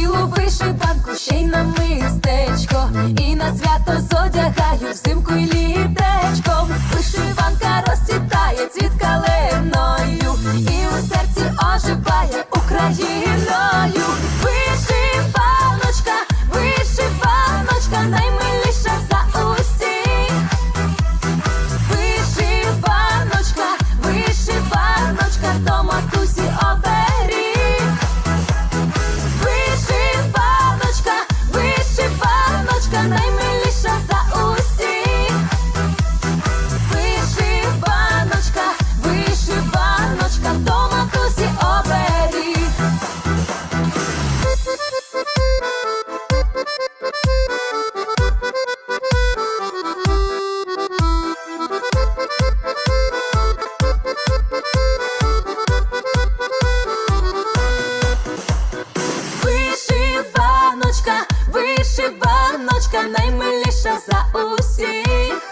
Білу вишиванку, ще й на мистечко, і на свято зодягаю вишиваночка наймиліша за усіх.